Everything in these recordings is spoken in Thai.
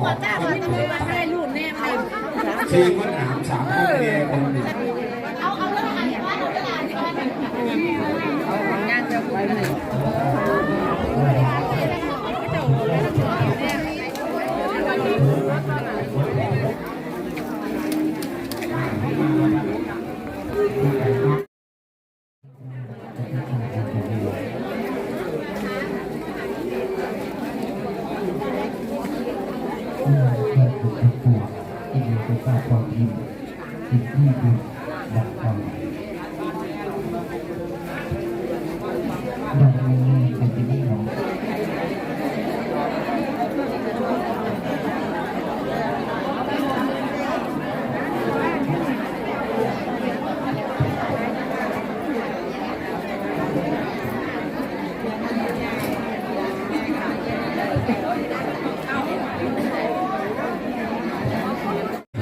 ของคนเกิดได้รูปแน่ไปสี่คนหามสามคนเมียคนหนึ่งง เราเคยถูกทั้งปวงที่มีไปทราบความจริงสิ่งที่เป็นดักทำดังนี้เป็นที่นี่ของ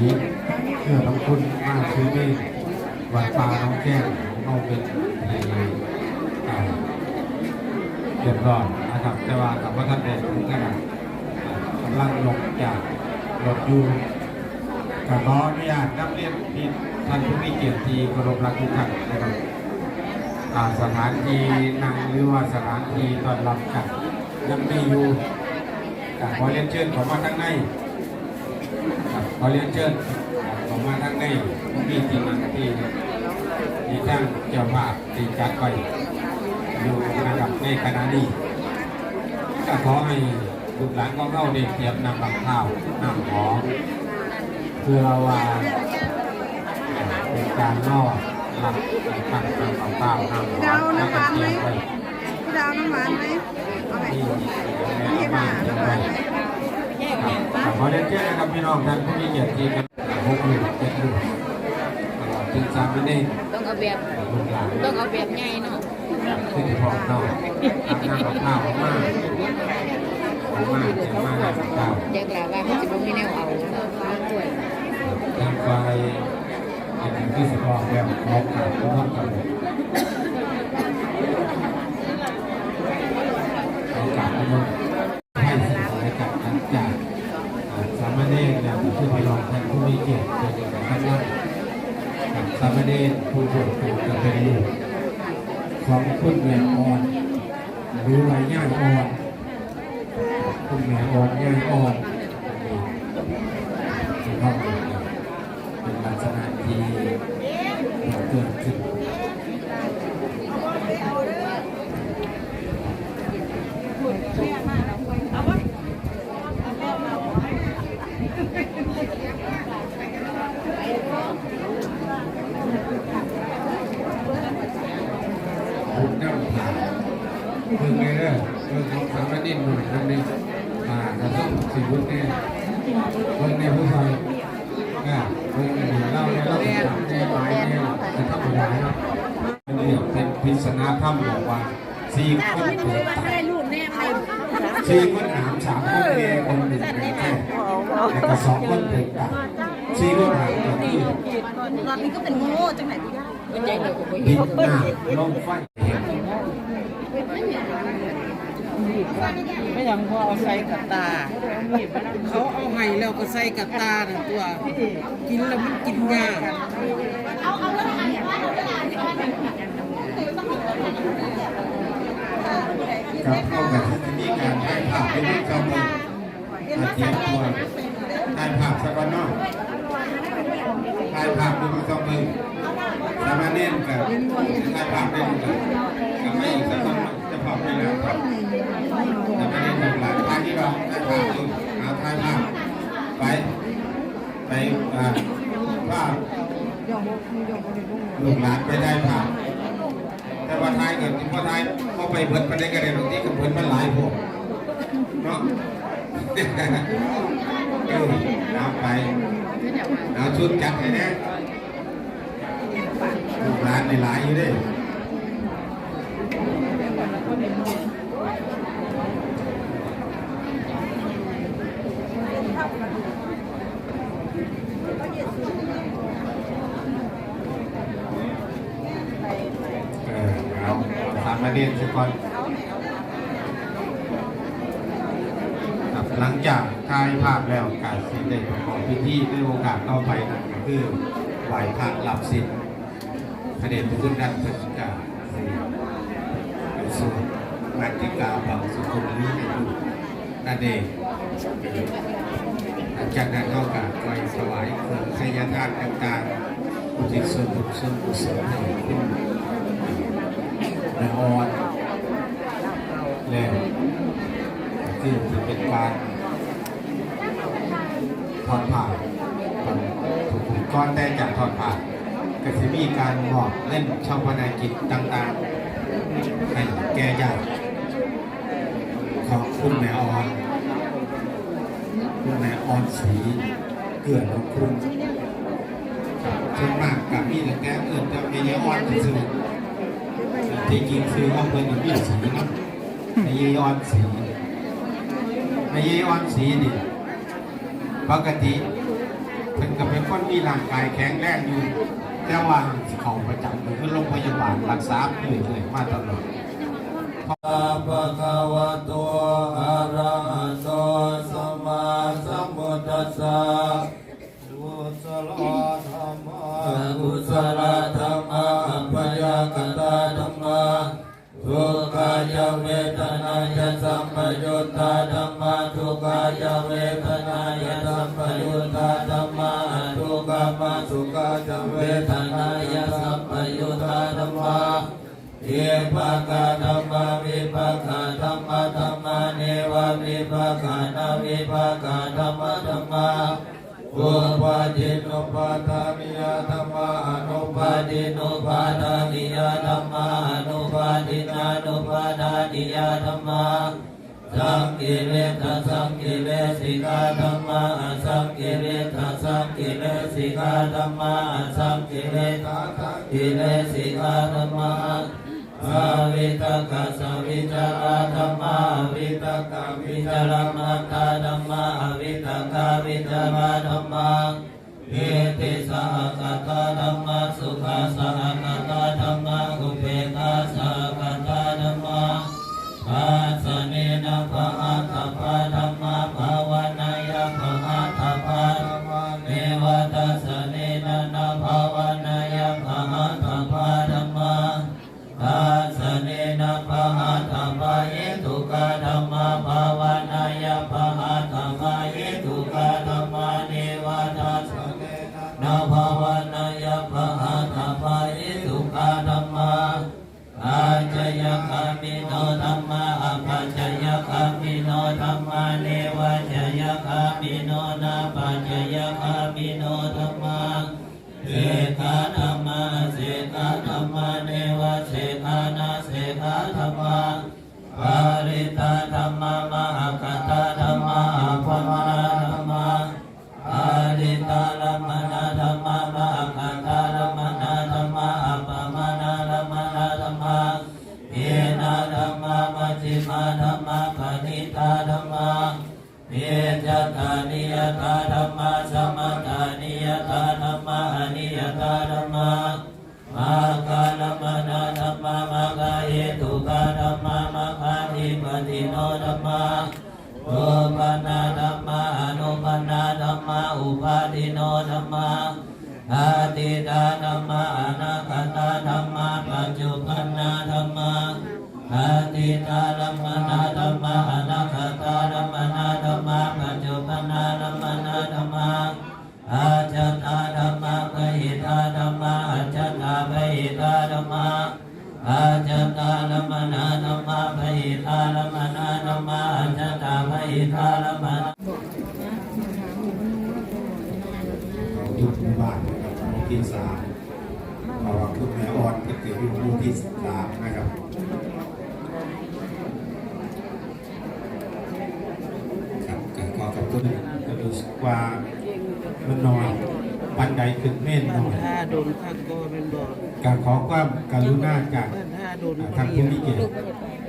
นี้เพื่อทั้งคุณมากซื้อนี่ วัดป่าน้องแก้วเอาเป็นในอ่าเรียบร้อยนะครับแต่ว่ากับว่าท่านเด็กถึงขนาดอ่กำลังลงจากรถอยู่กับขออนุญาตนับเรียนที่ท่านผู้มีเกียรติที่เคารพรักทุกท่านนะครับสถานที่นั่งหรือว่าสถานที่ต้อนรับกันยังมีอยู่ขอเรียนเชิญขอมาข้างในขอเรียนเชิญผมมาทั้งในมีทีมงานที่ตั้งเจ้าภาพที่จัดไปอยู่นะครับในขณะนี้ก็ขอให้ลูกหลานของเราได้เตรียมนำกับข้าวน้ำหอมเพื่อว่าเป็นการล่อหลับขันนำกับข้าวน้ำหอมแล้วก็เตรียมไว้ดาวน้ำหวานไหมเอาไหมที่ไม่มาน้ำหวานไหมขอเรียนเชิญนะครับพี่น้องท่านผู้มีเกียรติที่กันหกหนึ่งเจ็ดหนึ่งตลอดถึงสามวันนี้ต้อง เอาแบบต้องเอาแบบใหญ่เนาะที่ที่บอกเนาทำงานข้าวมากของมากเจ๋งมากข้าวอยากลาว่าเขาจะบ่มีแนวเอาถ้วยทางไฟอันนี้ที่สบอกแบบของขาดก็ต้องกันของขาดก็ต้องให้สิ่งอะไรกับหลังจากสามเณรเนี่ยผู้พี่น้องท่านผู้มีเกียรติเป็นกับท่านนั้นกับสามเณรผู้ถูกถูกจะเป็นลูก ของคุณแม่อ่อน หรือว่าย่าอ่อน คุณแม่อ่อนย่าอ่อนนะครับเป็นลักษณะที่เกิดขึ้นบุญน้ำผ่านเพิ่งไง เด้อเพิ่งของสามนิดหน่อยนั่นนี่ผ่านแล้วต้องสี่บุญเนี่ยเพิ่งในผู้ชายอ่าพิ่งในเล่าเนี่ยเล่าในหมายเนี่ยจะทำอะไรเนาะเป็นเรื่องเป็นพิศนาธรรมบอกว่าสี่คนเกิดตาสี่คนหามสามคนเมียคนหนึ่งแค่แล้วก็สองคนเป็นตาสี่คนหามตอนนี้ก็เป็นโง่จังไหนพี่ได้เป็นใจเดียวกับดินหน้าลงไฟ เห็นไม่ยังพอเอาใส่กับตา เขาเอาไห้แล้วก็ใส่กับตาน่ะตัว กินแล้วมันกินยากกับเข้ากับที่มีการถ่ายภาพเป็นรูปจำลองอาเจียนตัวถ่ายภาพสักวันนอกถ่ายภาพเป็นรูปจำลองสามาเณรกับถ่ายภาพเป็นกับกับไม่สักวันจะภาพไปแล้วครับ สามเณรกับหลานถ่ายที่เราถ่ายภาพอยู่เอาถ่ายภาไป ไปอ่าภาพลูกหลานไปได้ภาพแต่ว่าท้ายเกิดที่ว่าท้ายเข้าไปเบิดประเด็นกันเลยบางทีก็เบิดมันหลายพวกเนาะเออเอาไปเอาชุดจัดให้นะลูกหลานในหลายอยู่ด้เออเอา เอาสามประเด็นสักก่อนครับหลังจากถ่ายภาพแล้วการสิได้ประกอบพิธีในโอกาสต่อไปนั่นก็คือไหวพระรับสินพระเดชพระคุณนักพัฒกาสิไปสู่นักติกาบังสุขุมลีในยุคนั่นเองหลังจากนั้นก็การไหวถวายเครื่องขยทานต่างๆอุทิศส่วนบุญส่วนกุศลให้คุณ แม่ออนแล้วคือถือเป็นการถอดผ่านถูกก้อนได้จากถอดผ่าก็จะมีการบอกเล่นชาวพนากิจต่างๆให้แก่ญาติของคุณแม่ออนคุณแม่ออนสีเกื่อนของคุณเช่นมากกับมีแต่แก่เอื่นจะมีเยออนซื่อๆที่ จริงคือห้องเพิ่นอยู่ที่สีเนาะในเยออนสีในเยออนสีนี่ปกติเพิ่นก็เป็นคนมีร่างกายแข็งแรงอยู่ แต่ว่าเขาประจำคือโรงพยาบาลรักษาเรื่อยๆมาตลอด เยปะกะธรรมะวิปะกะธรรมะธรรมะเนวะวิปะกะนาวิปะกะธรรมะธรรมะอุปาทินุปาทามิยธรรมะอนุปาทินุปาทามิยธรรมะอนุปาทินานุปาทานิยธรรมะสังกิเลสสังกิเลสิกาธรรมะสังกิเลสสังกิเลสิกาธรรมะสังกิเลสสังกิเลสิกาธรรมะ สาวิตกะสวิจาราธรรมาวิตกะวิจารมาตาธรรมาวิตกะวิจาราธรรมาเอติสหกตธรรมาสุขสหกต มเนวะเสกานาเสกาธรรมาปาริตาธรรมมหากตา มะอุปาทิโนธรรมะอาติตาธรรมะอนาคตาธรรมะปัจจุปนนาธรรมะอาติตาลัมมนาธัมมาอนาคตาลัมมนาธัมมาปัจจุปนนาลัมมนาธัมมาอาจตาธัมมาปหิตาธัมมาอาจตาปหิตาธัมมาอาจตาลัมมนาธัมมาปหิตาลัมมนาธัมมาอาจตาปหิตาลัมมาอยู่ในบ้านนะครับหมู่ ที่สามเพราะว่าคุณแม่ออนก็เกิดอยู่หมู่ที่สามนะครับครับก็ขอขอบคุณก็รู้สึกว่ามันน้อยปันใดถึงเม่นน้อยถ้าโดนข้างก็เป็นบ่การขอความกรุณาจากถ้าโดนทางผู้มีเกียรติ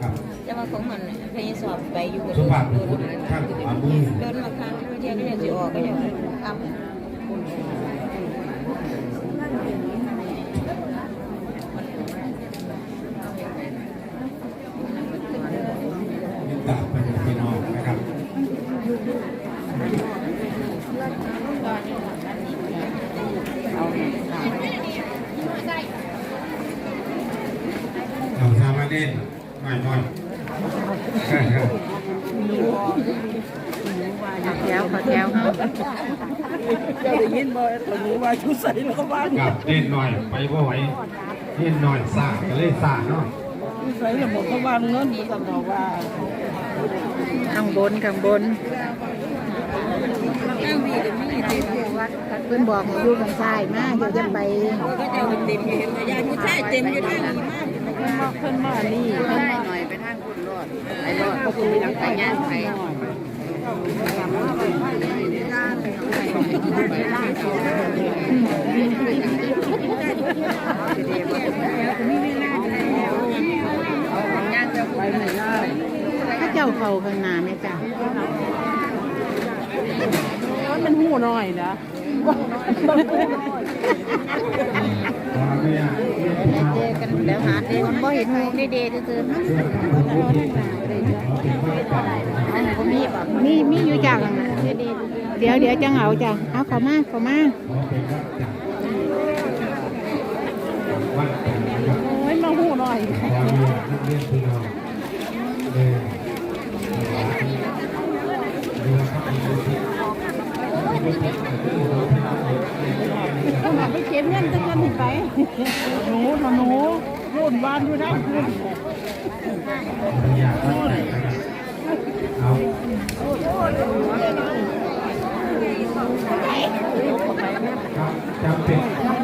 ครับจะมาของมันพยสอบไปอยู่สุภาพบุรุษท่านขวามือโดนมาครั้งเที่ยวก็ยังสิออกก็ยังอ้ำนิตาเป็นพี่น้องนะครับ เด่นหน่อยหน่อยแถวขอแถวเฮาเจ้าได้ยินบ่ตอนนี้ว่าชุดใส่แล้วก็บ้านกับเด่นหน่อยไปบ่ไหวเด่นหน่อยสาก็เลยสาเนาะชุดใส่แล้วหมดก็บ้านเงินบ่ต้องบอกว่าข้างบนข้างบนเพิ่นบอกให้อยู่ข้างซ้ายมาเดี๋ยวจะไปก็จะเต็มอยู่เห็นไหมยายผู้ชายเต็มอยู่ทา งนี้มากเพิ่นมานี่เพิ่นหน่อยไปทางคุณรอดไอ้รอดก็คือทางไปย่างไปไปไม่ได้ถ้าเจ้าเข้าข้างหน้าแม่จ้ะมันหูน้อยนะขออนุญาต เจอกันแล้วหาเด้มันบ่เห็นหมู่ในเดย์ซื่อๆก็มีป่ะมีมีอยู่จังเดี๋ยวเดี๋ยวจังเอาจ้ะเอาเข้ามาเข้ามาโอ้ยมาหูน้อย เขามาไปเก็บเงินจังกันไปหนูนะหนูรุ่นบ้านอยู่ได้รุ่นอยากวัดกันนะครับเอาครับจำเป็น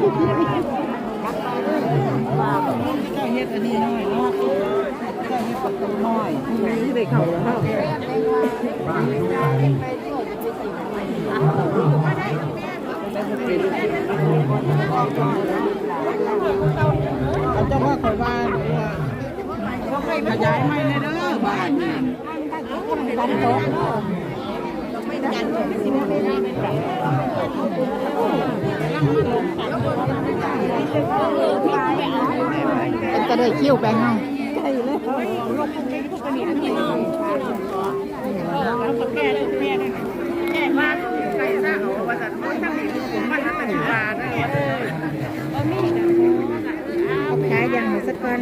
เจ้าเฮ็ดอันนี้น้อยเนาะเจ้าเฮ็ดประตูน้อยที่ได้เข้าแล้วบ้านทุกใจเขาจะว่าคอยว่าหรือว่ขยายไม่เลยเด้อบ้านนี่ดันโต๊ะ เป็นกระเดยคิ้วไปเนาะเอาขายอย่างสักก่อน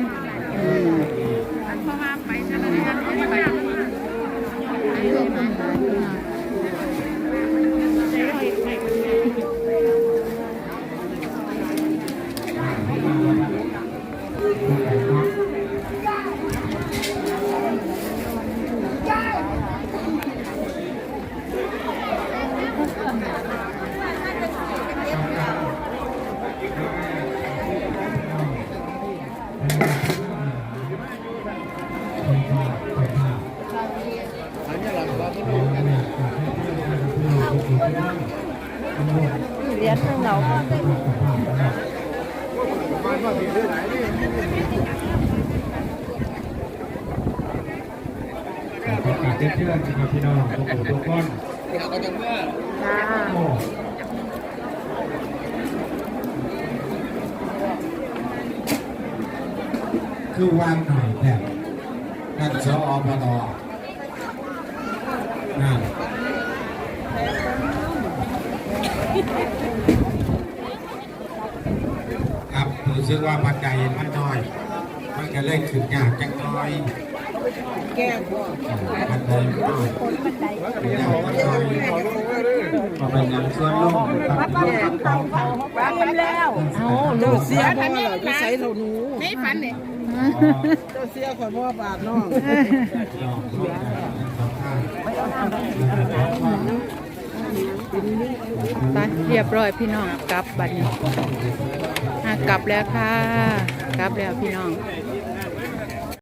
ประกาศเชื่อๆนะครับพี่น้องทุกคนทุกคนจ้าโอ้คือวางหน่อยแต่นั่นสอปตนั่นครับรู้สึกว่าปัจจัยมันน้อย มันก็เลยขึ้นยากจังน้อย ก้บ่ปัจจัยมันน้อยขึ้นยากจังน้อยก็เป็นอย่างส่วนลงครับต้องทำเอาเจ้าเสียบ่เหรอที่ใส่เท่าหนูไม่ฝันเลยเจ้าเสียขอยบ่บาทน้องไปเรียบร้อยพี่น้องกลับบัดนี้กลับแล้วค่ะ กลับแล้วพี่น้อง